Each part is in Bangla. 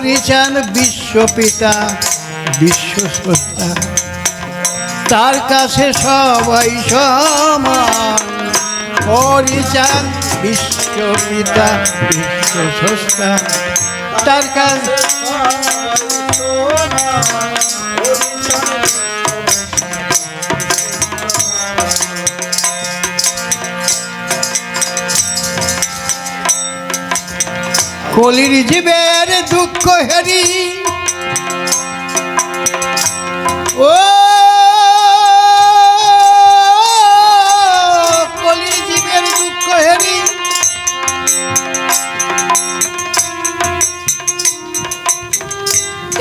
হরিচান বিশ্বপিতা বিশ্বস্রষ্টা তার কাছে সবাই সমান। হরিচান বিশ্বপিতা বিশ্বস্রষ্টা তার কাছে কলির জীবের হেরি। ও কলির জীবের দুঃখ হেরি।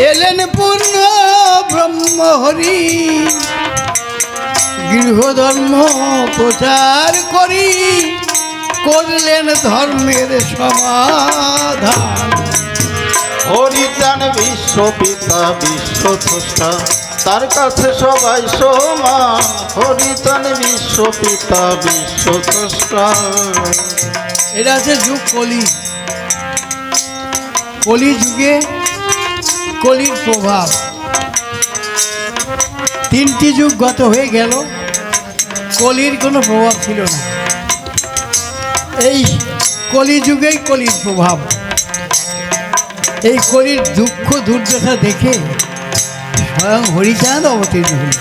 এলেন পূর্ণ ব্রহ্ম হরি। গৃহধর্ম প্রচার করি। করলেন ধর্মের সমাধান। হরিচান বিশ্বপিতা বিশ্বস্রষ্টা তার কাছে সবাই সমান। হরিচান বিশ্বপিতা বিশ্বস্রষ্টা এটা আছে যুগ কলি। কলি যুগে কলির প্রভাব। তিনটি যুগ গত হয়ে গেল। কলির কোনো প্রভাব ছিল না। এই কলি যুগেই কলির প্রভাব। এই কলির দুঃখ দুর্দশা দেখে স্বয়ং হরিচাঁদ অবতীর্ণ হল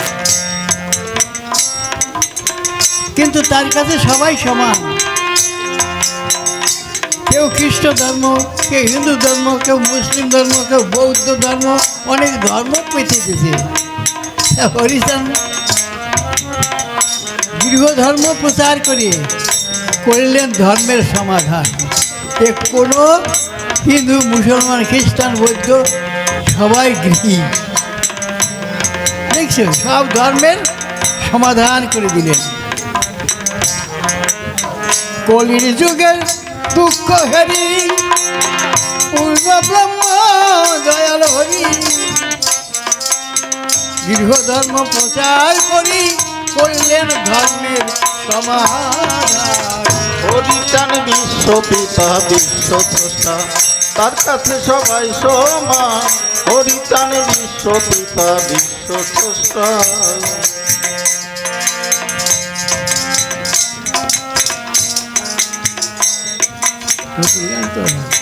কিন্তু তার কাছে সবাই সমান। কেউ খ্রিস্ট ধর্ম, কেউ হিন্দু ধর্ম, কেউ মুসলিম ধর্ম, কেউ বৌদ্ধ ধর্ম, অনেক ধর্ম পেতেছে হরিচান দীর্ঘ ধর্ম প্রচার করে করলেন ধর্মের সমাধান। এ কোনো হিন্দু, মুসলমান, খ্রিস্টান, বৌদ্ধ, সবাই গৃহী। দেখছ? সব ধর্মের সমাধান করে দিলেন। কলির যুগের দুঃখ হেরি, পূর্ব ব্রহ্ম দয়াল হরি। দীর্ঘ ধর্ম প্রচার করি, করলেন ধর্মের সমাধান। হরিচান বিশ্বপিতা বিশ্বস্রষ্টা। তার কাছে সবাই সমান। হরিচান বিশ্বপিতা বিশ্বস্রষ্টা। বইটি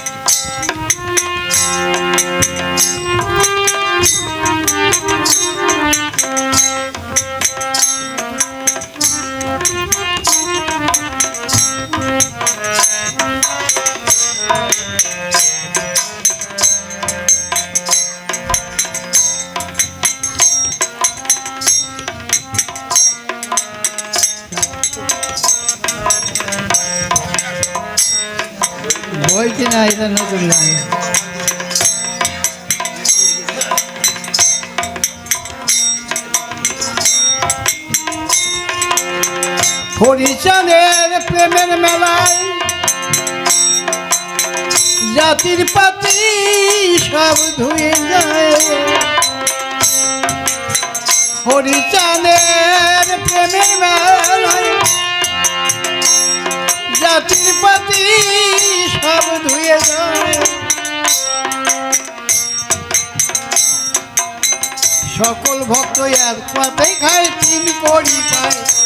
হরিচাঁদের প্রেমের মেলায় জাতির পাতি সব ধুয়ে যায়। হরিচাঁদের প্রেমের মেলায় জাতির পাতি সব ধুয়ে যায়। সকল ভক্ত এক পাতে খায়, তিন কড়ি পায়।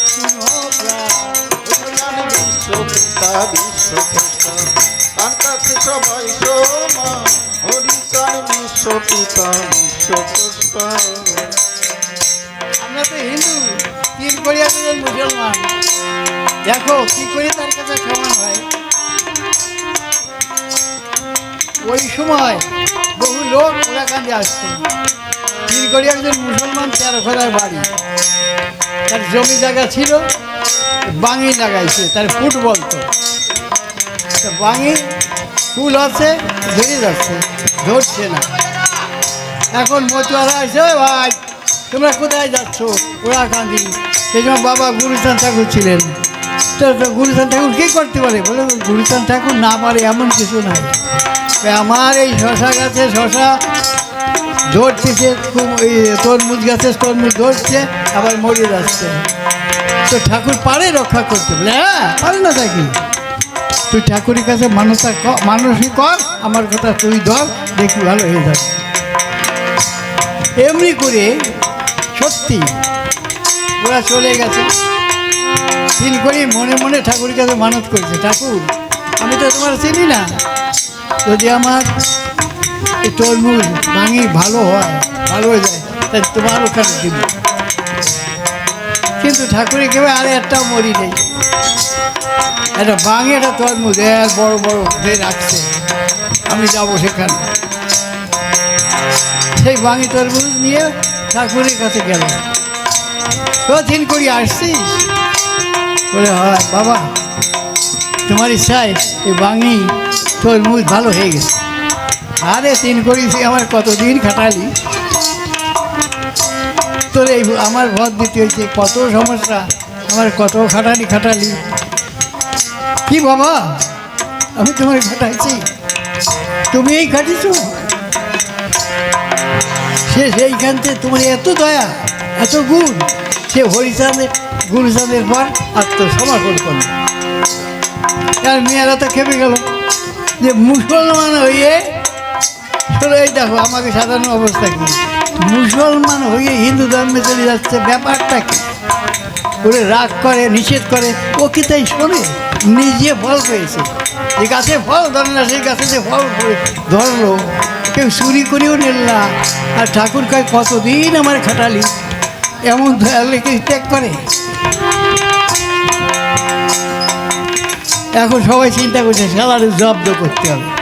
কড়ি একজন মুসলমান। দেখো, কি করে তার কাছে সমান হয়? ওই সময় বহু লোক ওরাকান্দি তিন কড়ি একজন মুসলমান তেরো ঘোড়ার বাড়ি। তার জমি জায়গা ছিল। বাঙি লাগাইছে, তার ফুটবল তো। বাঙি ফুল আছে, ধরে যাচ্ছে, ধরছে না। এখন মতুয়ারা আছে, "ওই ভাই, তোমরা কোথায় যাচ্ছ? ওরা কান্দি। সেই সময় বাবা গুরুচাঁদ ঠাকুর ছিলেন। তো তো ঠাকুর কী করতে পারে? বলে গুরুচাঁদ ঠাকুর না পারে এমন কিছু নাই। আমার এই শশা গাছে শশা ধরতেছে খুব তরমুজ গাছে তরমুজ ধরছে, আবার মরে যাচ্ছে। তো ঠাকুর পারে রক্ষা করতে বলে হ্যাঁ পারে না থাকি তুই ঠাকুরের কাছে মানুষটা মানসই কর, আমার কথা তুই ধর দেখি ভালো হয়ে যাবে। এমনি করে সত্যি ওরা চলে গেছে। তিন করে মনে মনে ঠাকুরের কাছে মানত করেছে, ঠাকুর, আমি তো তোমার চিনি না। যদি আমার তরমুজ ভাঙি, ভালো হয়, ভালো হয়ে যায় তাই তোমার ওখানে দিব। কিন্তু ঠাকুরে কেউ আর একটাও মরি নেই। একটা বাঙে একটা তরমুজ, এক বড় বড় যে রাখছে। আমি যাব সেখানে। সেই বাঙি তরমুজ নিয়ে ঠাকুরের কাছে গেল কঠিন করি আসছিস বলে, হয়, বাবা, তোমার ইচ্ছায় এই বাঙি তরমুজ ভালো হয়ে গেছে। আরে, তিন করি আমার কতদিন খাটালি? তোর আমার ভর দিতে হয়েছে কত সমস্যা, আমার কত খাটালি খাটালি। কি বাবা, আমি তোমার খাটাইছি তুমি এই খাটিছ। সে সেইখান থেকে তোমার এত দয়া, এত গুণ, সে হরিচাঁদের, গুরুচাঁদের পর আত্মসমর্পণ করল। তার মেয়েরা তো খেপে গেল। যে মুসলমান হয়ে এই দেখো, আমাকে সাধারণ অবস্থা কি? মুসলমান হয়ে হিন্দু ধর্মে চলে যাচ্ছে ব্যাপারটা কি ওরে রাগ করে, নিষেধ করে ও কি তাই শোনে, নিজে ফল পেয়েছে। যে গাছে ফল ধরে না, সেই গাছে যে ফল ধরলো। কেউ চুরি করেও নিল না। আর ঠাকুর কয়, কতদিন আমার খাটালি? এমন ধরলে কেউ ত্যাগ করে। এখন সবাই চিন্তা করছে সালার জব্দ করতে হবে।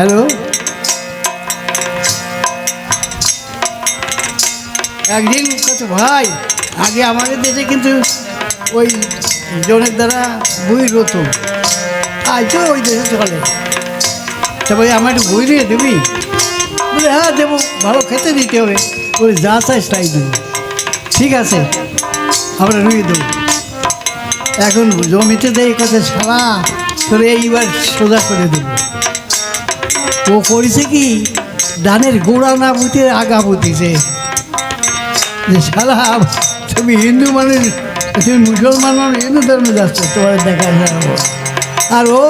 হ্যালো একদিন ভাই, আগে আমাদের দেশে কিন্তু ওই জনের দ্বারা বই আজ তো ওই দেশে চলে। তবে আমার একটু বই দিয়ে দিবি? বলে হ্যাঁ দেবো। ভালো খেতে দিতে হবে। বলে, যা চাইস তাই দেবো। ঠিক আছে, আমরা রুই দেবো। এখন জমিতে দেয় কথা সারা তোরে এইবার সোজা করে দেবো। ও করেছে কি ধানের গোড়া না বুঝে আগা বুঝিছে সারা তুমি হিন্দু মানুষ, তুমি মুসলমান মানুষ, হিন্দু ধর্মে যাচ্ছ, তোমার দেখা যাব আর ও,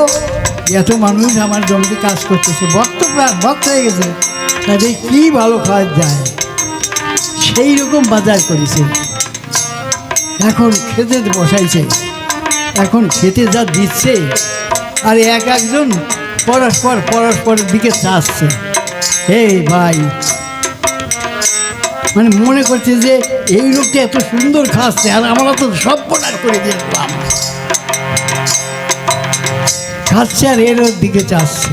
এত মানুষ আমার জমিতে কাজ করতেছে ভক্ত ভক্ত হয়ে গেছে। তাদের কী ভালো খাওয়া যায়? সেই রকম বাজার করেছে। এখন খেতে বসাইছে। এখন খেতে যা দিচ্ছে, আর এক একজন পরস্পর পরস্পরের দিকে চাচ্ছে এই ভাই। মানে মনে করছে যে এই লোকটা এত সুন্দর খাচ্ছে আর আমরা তো সব পটার করে দিলাম খাচ্ছে আর এর দিকে চাচ্ছে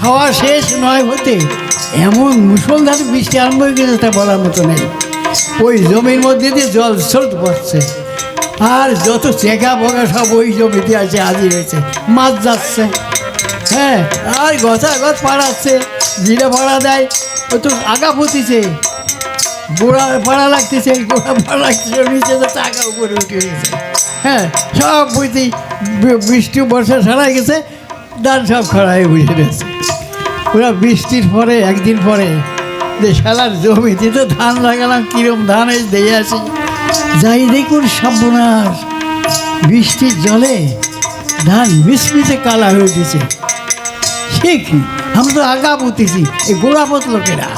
খাওয়া শেষ নয় হতে এমন মুসলধারে বৃষ্টি আরম্ভ হয়ে গেছে তা বলার মতো নেই। ওই জমির মধ্যে দিয়ে জল স্রোত পড়ছে আর যত চেকা বগা সব ওই জমিতে আছে, হাজির হয়েছে। মাছ যাচ্ছে। হ্যাঁ আর গছা গছ পাড়াচ্ছে জিরে ভাড়া দেয়, ও তো আগা পুতিছে। গোড়া ভাড়া লাগতেছে, গোড়া ভাড়া লাগতেছে নিচে তো টাকা উপরে উঠে গেছে। হ্যাঁ সব বুঝতেই বৃষ্টি, বর্ষা ছাড়াই গেছে, ধান সব খড়াই বুঝে গেছে ওরা বৃষ্টির পরে, একদিন পরে, যে শালার জমিতে তো ধান লাগালাম, কিরম ধান এই দিয়ে আসি। যাই দেখুন সর্বনাশ, বৃষ্টির জলে ধান মিশমিশে কালা হয়ে উঠেছে। সে কি আমরা তো আগা পুঁতেছি, এই গোড়াপত লোকেরা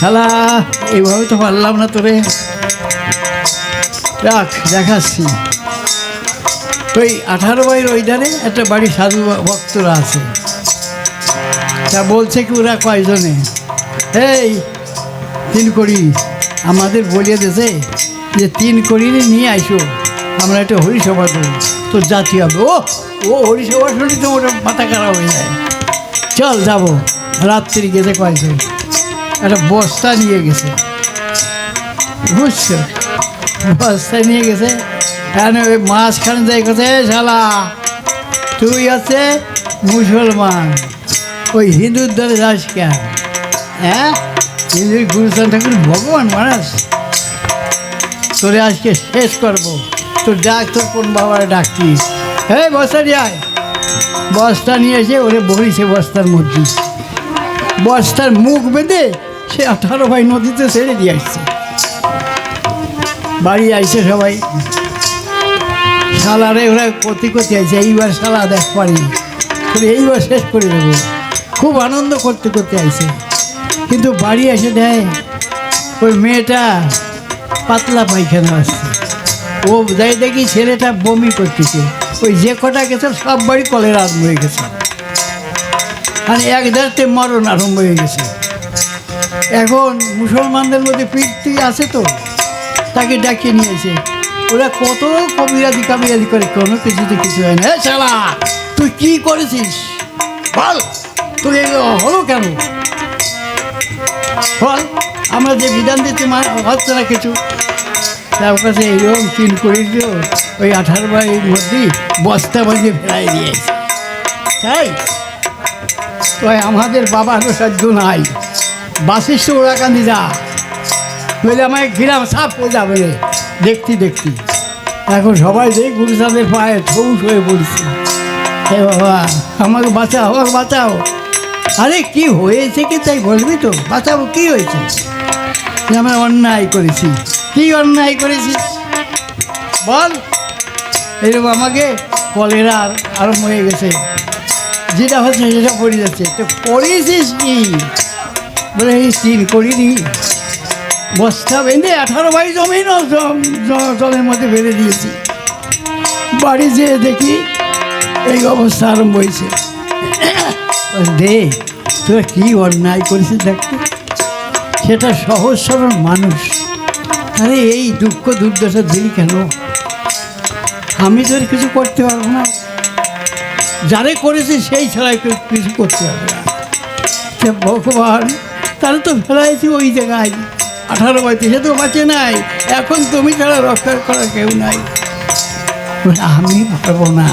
শালা, এইভাবে তো পারলাম না তোরে। রাখ দেখাচ্ছি। ওই আঠারো বাইর ওই ধারে একটা বাড়ি সাধু ভক্তরা আছে। তা বলছে কি ওরা কয়জনে? এই, তিন করি। আমাদের বলিয়ে দিয়েছে যে তিন করি নিয়ে আইসো। আমরা একটা হরিসভা দেবো তোর জাতি হবে। ও ও হরিসভা শুনি তো ওটা মাথা খারাপ হয়ে যায়। চল যাব, রাত্রি গেছে কয়েকজন। একটা বস্তা নিয়ে গেছে। বুঝছ? বস্তা নিয়ে গেছে। এখানে ওই মাঝখানে যাই কোথায় শালা, তুই আছে মুসলমান। ওই হিন্দুর ধরে যাস কেন? হ্যাঁ? হিন্দুর গুরুস্থান ঠাকুর ভগবান, মানুষ। তোরে আজকে শেষ করব। তোর ডাক, তোর কোন বাবার ডাকতিস? হ্যাঁ বস্তা নিয়ে আয়। বস্তা নিয়ে এসে ওরে বলিছে বস্তার মধ্যে। বস্তার মুখ বেঁধে সে আঠারো ভাই নদীতে ছেড়ে দিয়ে আসছে। বাড়ি আইছে সবাই। শালারে ওরা কতি কতি আইছে, এইবার শালা দেখ পারি এইবার শেষ করে দেবো। খুব আনন্দ করতে করতে আইছে। কিন্তু বাড়ি এসে দেয়, ওই মেয়েটা পাতলা পায়খানা আসছে। ও যাই দেখি ছেলেটা বমি করতেছে। ওই যে কটা গেছে, সব বাড়ি কলের আরম্ভ হয়ে গেছে। আর এক দেড়তে মরণ আরম্ভ হয়ে গেছে। এখন মুসলমানদের মধ্যে প্রীতি আছে তো, তাকে ডাকিয়ে নিয়েছে। ওরা কত কবিরাজি কাবিরাজি করে, কোনো কিছুতে কিছু হয় না। শালা, তুই কি করেছিস? বল তুই হলো কেন? বল, আমরা যে বিধান দিতে হচ্ছে না কিছু। তার কাছে এইরকম চিন করে দিও ওই আঠারো বাড়ির মধ্যেই বস্তা বাজে ফেলাই দিয়েছে। তাই? তো আমাদের বাবা তো সাধ্য নাই। বাসিষ্ঠ ওরা কান্দি যা বলে আমায় ঘিরাম সাপ হয়ে যাবে দেখতি দেখতি। এখন সবাই যে গুরুসাদের পায়ে ঠৌস হয়ে পড়ছে। হে বাবা, আমাকে বাঁচাও আমাকে বাঁচাও। আরে, কি হয়েছে কি তাই বলবি তো? বাঁচাবো, কি হয়েছে? যে আমরা অন্যায় করেছি। কি অন্যায় করেছিস? বল। এরকম আমাকে কলেরা আরম্ভ হয়ে গেছে। যেটা হচ্ছে সেটা পড়ে যাচ্ছে। তো পড়িয়েছিস কি? বলে এই তিন করিনি। বস্তা বেঁধে আঠারো বাই জমিন জলের মধ্যে বেঁধে দিয়েছি। বাড়ি যেয়ে দেখি এই অবস্থা আরম্ভ হয়েছে। দে, তোরা কি অন্যায় করেছিস দেখতে? সেটা সহজ সরল মানুষ। আরে এই দুঃখ দুর্দশা দিলি কেন? আমি তো কিছু করতে পারব না। যারে করেছে সেই ছাড়া কিছু করতে পারবে না। ভগবান তারা তো ফেলাইছি ওই জায়গায়। আঠারো বাড়িতে সে তো বাঁচে নাই। এখন তুমি ছাড়া রক্ষা করা কেউ নাই। আমি পারব না।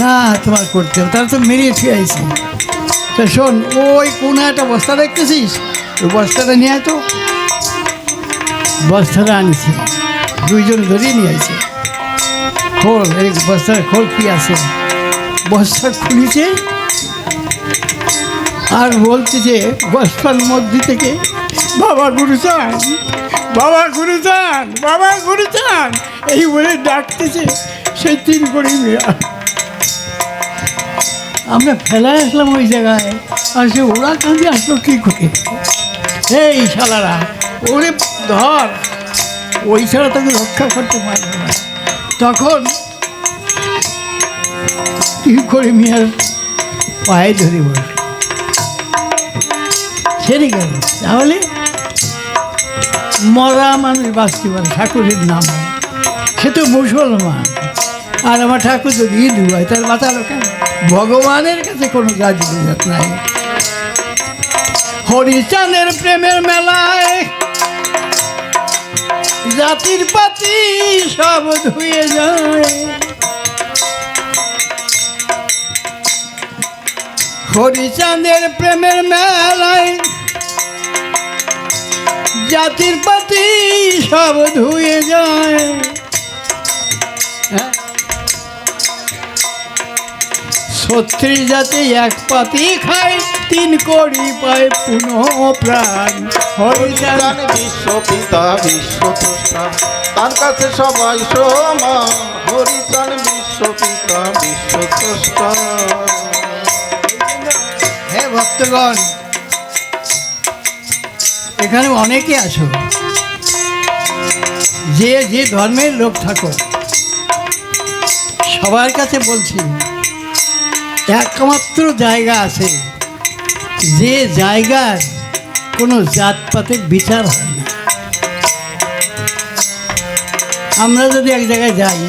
না তোমার করতে হবে তারা তো মেরিয়ে আছে তা শোন, ওই কোনো একটা বস্তা দেখতেছিস? ওই বস্তাটা নিয়ে তো। বস্তাটা আনিছি। দুইজন ধরিয়ে নিয়ে আসছে খোল, এই বস্তার খোল কি আছে? বস্তা খুলিছে আর বলতেছে বস্তার মধ্যে থেকে, বাবা গুরুচান বাবা গুরুচান বাবা গুরুচান এই বলে ডাকতেছে সেই তিন করি মেয়া। আমরা ফেলায় আসলাম ওই জায়গায়। আর সে ওরা কাঁদি, আসলো কী করে? এই শালারা, ওরে ধর। ওই ছাড়া তাকে রক্ষা করতে পারবে না। তখন কি করে মিয়ার পায়ে ধরে বসল ছেড়ে গেল। তাহলে মরা মানুষ বাঁচতে পারে, ঠাকুরের নাম। সে তো মুসলমান। আর আমার ঠাকুর যদি হিন্দু হয়, তার বাঁচালো কেন ভগবানের কাছে কোনো কাজ নাই। হরিচাঁদের প্রেমের মেলায় জাতির পাতি সব ধুয়ে যায় হরিচাঁদের প্রেমের মেলায় জাতির পাতি সব ধুয়ে যায় হ্যাঁ? ছত্রিশ জাতি এক পাতি খায় তিন কোটি পায় পুনঃ প্রাণ। হরিচাঁদ হরিচান বিশ্ব পিতা বিশ্ব তার কাছে সবাই সমান। হরিচান বিশ্ব পিতা বিশ্ব হে ভক্তগণ এখানে অনেকে আছো। যে যে ধর্মের লোক থাকো সবার কাছে বলছি একমাত্র জায়গা আছে। যে জায়গার কোনো জাতপাতের বিচার হয় না। আমরা যদি এক জায়গায় যাই,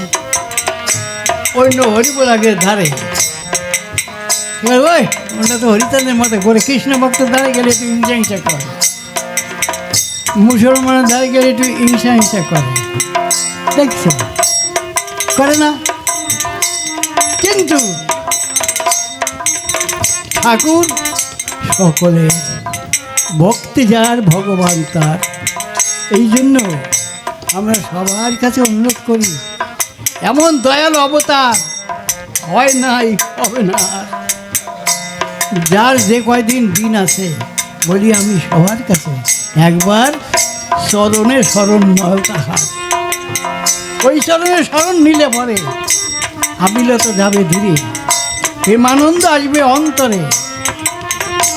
অন্য হরিবোলাগের ধারে, ওই, ওটা তো হরিচাঁদের মতো করে কৃষ্ণ ভক্ত ধারে গেলে একটু হিংসা হিংসা করে। মুসলমানের ধারে গেলে একটু হিংসা হিংসা করে। দেখছ? করে না? কিন্তু ঠাকুর। সকলের ভক্তি যার, ভগবান তার। এই জন্য আমরা সবার কাছে অনুরোধ করি, এমন দয়াল অবতার হয় নাই, হবে না। যার যে কয়দিন দিন আছে, বলি আমি সবার কাছে একবার চরণে স্মরণ নয় তাহার ওই চরণে স্মরণ নিলে পরে আবিলত যাবে ধীরে। প্রেমানন্দ আসবে অন্তরে।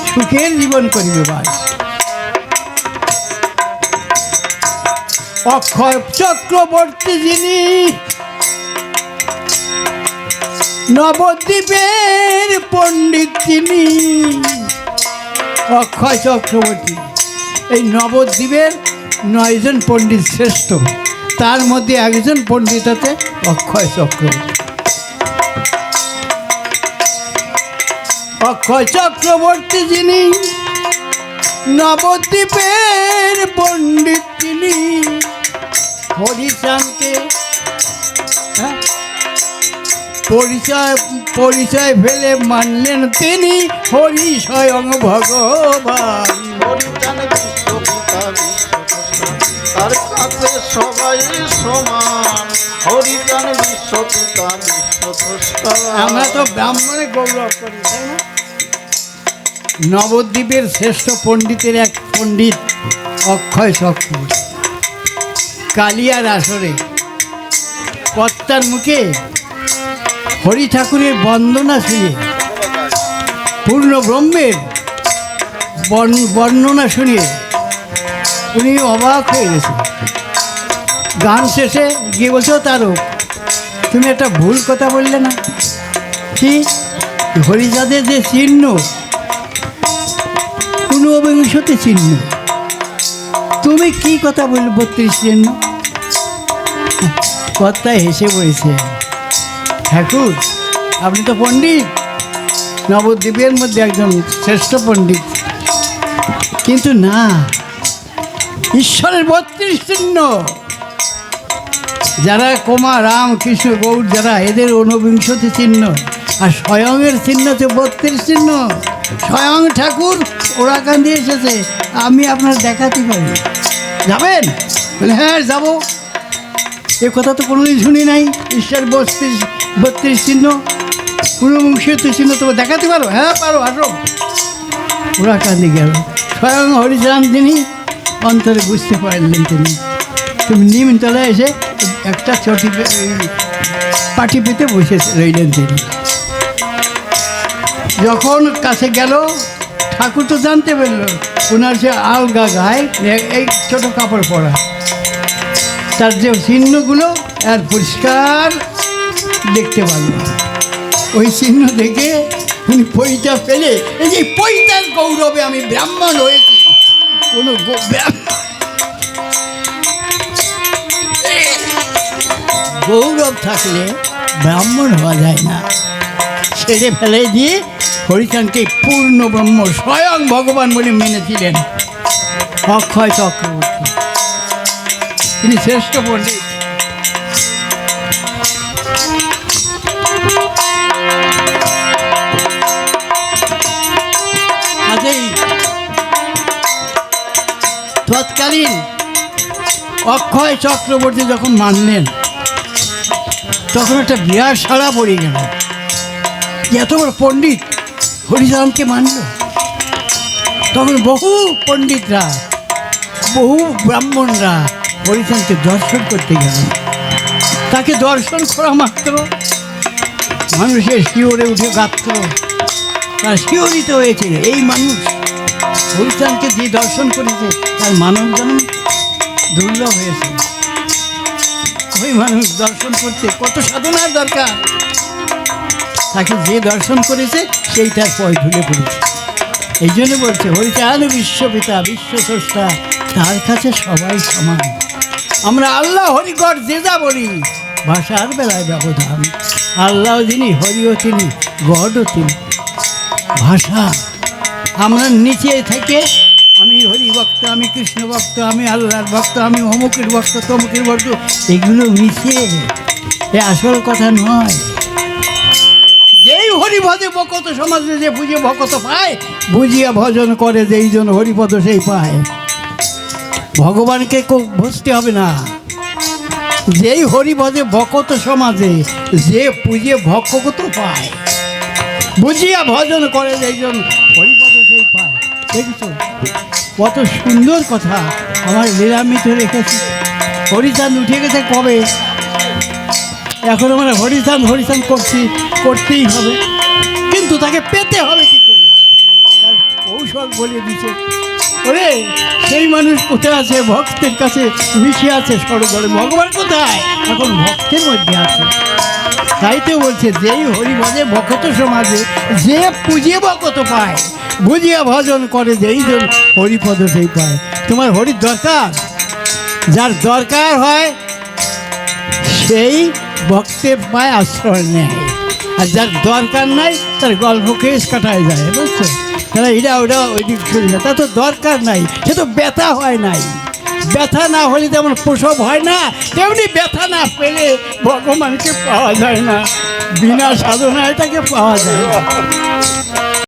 সুখের জীবন করিবে বাস। অক্ষয় চক্রবর্তী যিনি নবদ্বীপের পণ্ডিত তিনি। অক্ষয় চক্রবর্তী, এই নবদ্বীপের নয়জন পণ্ডিত শ্রেষ্ঠ। তার মধ্যে একজন পণ্ডিত হচ্ছে অক্ষয় চক্রবর্তী। অক্ষয় চক্রবর্তী যিনি নবদ্বীপের পণ্ডিত তিনি হরিচাঁদকে হ্যাঁ, পরিচয় পরিচয় ফেলে মানলেন তিনি হরি স্বয়ং ভগবান। তার কাছে সবাই সমান হরিচান বিশ্বপিতা বিশ্বস্রষ্টা আমরা তো ব্রাহ্মণে গৌরব করি না? নবদ্বীপের শ্রেষ্ঠ পণ্ডিতের এক পণ্ডিত, অক্ষয় চক্রবর্তী। কালিয়ার আসরে কর্তার মুখে হরি ঠাকুরের বন্দনা শুনে পূর্ণ ব্রহ্মের বর্ণ- বর্ণনা শুনিয়ে উনি অবাক হয়ে গেছে গান শেষে গিয়ে বলছো তারও তুমি একটা ভুল কথা বললে না। কি? হরিচাঁদের যে চিহ্ন ঊনবিংশতি চিহ্ন। তুমি কি কথা বললে বত্রিশ চিহ্ন? কর্তায় হেসে পড়েছে। ঠাকুর, আপনি তো পণ্ডিত। নবদ্বীপের মধ্যে একজন শ্রেষ্ঠ পণ্ডিত। কিন্তু না, ঈশ্বরের বত্রিশ চিহ্ন। যারা কোমা, রাম, কৃষ্ণ গৌর যারা এদের ঊনবিংশতি চিহ্ন আর স্বয়ংয়ের চিহ্ন হচ্ছে বত্রিশ চিহ্ন। স্বয়ং ঠাকুর, ওরা কান্দি এসেছে, আমি আপনার দেখাতে পারি। যাবেন? হ্যাঁ যাব। এ কথা তো কোনোদিন শুনি নাই। ঈশ্বর বত্রিশ বত্রিশ চিহ্ন, ঊনবিংশতি চিহ্ন তোমার দেখাতে পারো? হ্যাঁ পারো, আসো। ওরা কান্দি গেল। স্বয়ং হরিচান তিনি অন্তরে বুঝতে পারলেন তিনি। তুমি নিমতলায় এসে একটা চটি পাটি পেতে বসে রইলেন তিনি। যখন কাছে গেল, ঠাকুর তো জানতে পারল, ওনার যে আলগা গায়ে এই ছোট কাপড় পরা। তার যে চিহ্নগুলো আর পরিষ্কার দেখতে পারল। ওই চিহ্ন দেখে উনি পইটা ফেলে, এই যে পৈতার গৌরবে আমি ব্রাহ্মণ হয়েছি। কোনো ব্রাহ্মণ গৌরব থাকলে ব্রাহ্মণ হওয়া যায় না। ছেড়ে ফেলে দিয়ে হরিচানকে পূর্ণ ব্রহ্ম স্বয়ং ভগবান বলে মেনেছিলেন অক্ষয় চক্রবর্তী। তিনি শ্রেষ্ঠ পণ্ডিত। তৎকালীন অক্ষয় চক্রবর্তী যখন মানলেন তখন একটা বিরাট সাড়া পড়ে গেল। এত বড় পণ্ডিত হরিরামকে মানল। তখন বহু পণ্ডিতরা, বহু ব্রাহ্মণরা হরিচাঁদকে দর্শন করতে গেল। তাকে দর্শন করা মাত্র মানুষের শিওরে উঠে গাত্র। তার শিওরিত হয়েছিল এই মানুষ হরিচাঁদকে যে দর্শন করেছে, তার মানব জন্ম দুর্লভ হয়েছে। ওই মানুষ দর্শন করতে কত সাধনার দরকার। তাকে যে দর্শন করেছে সেই তার পয় ঢুলে পড়েছে। এই জন্য বলছে, হরিচাঁদ বিশ্বপিতা, বিশ্বস্রষ্টা, তার কাছে সবাই সমান। আমরা আল্লাহ হরিকর যে যা বলি, ভাষার বেলায় ব্যবধান। আল্লাহ যিনি, হরিও তিনি, গডও তিনি। ভাষা, আমরা নিচে থেকে আমি হরি ভক্ত আমি কৃষ্ণ ভক্ত আমি আল্লাহর ভক্ত, আমি অমুকের ভক্ত, তমুকের ভক্ত। এগুলো মিশে, এ আসল কথা নয়। যেই হরিভজে ভকত সমাজে যে বুঝে ভকত পায়, বুঝিয়া ভজন করে যেই জন হরিপদ সেই পায়। ভগবানকে বুঝতে হবে না। যেই হরিপদে ভকত সমাজে যে পুজে ভক্ত পায়, বুঝিয়া ভজন করে যেই জন হরিপদ সেই পায়। দেখছ? কত সুন্দর কথা আমার লীলামিতে রেখেছে। হরিচাঁদ উঠে গেছে কবে? এখন আমরা হরিচাঁদ হরিচাঁদ করছি, করতেই হবে। কিন্তু তাকে পেতে হবে কি করে? তার কৌশল বলে দিছে ওরে, সেই মানুষ কোথায় আছে? ভক্তের কাছে মিশে আছে সরোবরে। ভগবান কোথায়? এখন ভক্তের মধ্যে আছে। তাই তো বলছে, যেই হরি ভজে ভকত সমাজে, যে পুজে ভকত পায় বুঝিয়া ভজন করে যেই জন হরিপদ সেই পায়। তোমার হরির দরকার? যার দরকার হয়, সেই ভক্তের পায় আশ্রয় নেয়। আর যার দরকার নাই, তার গল্প কেস কাটায় যায়, বুঝছ? তারা এটা ওটা ওই দিক শুনি না তা তো দরকার নাই, সে তো ব্যথা হয় নাই। ব্যথা না হলে যেমন প্রসব হয় না, তেমনি ব্যথা না পেলে ভগবানকে পাওয়া যায় না। বিনা সাধনায় তাকে পাওয়া যায় না।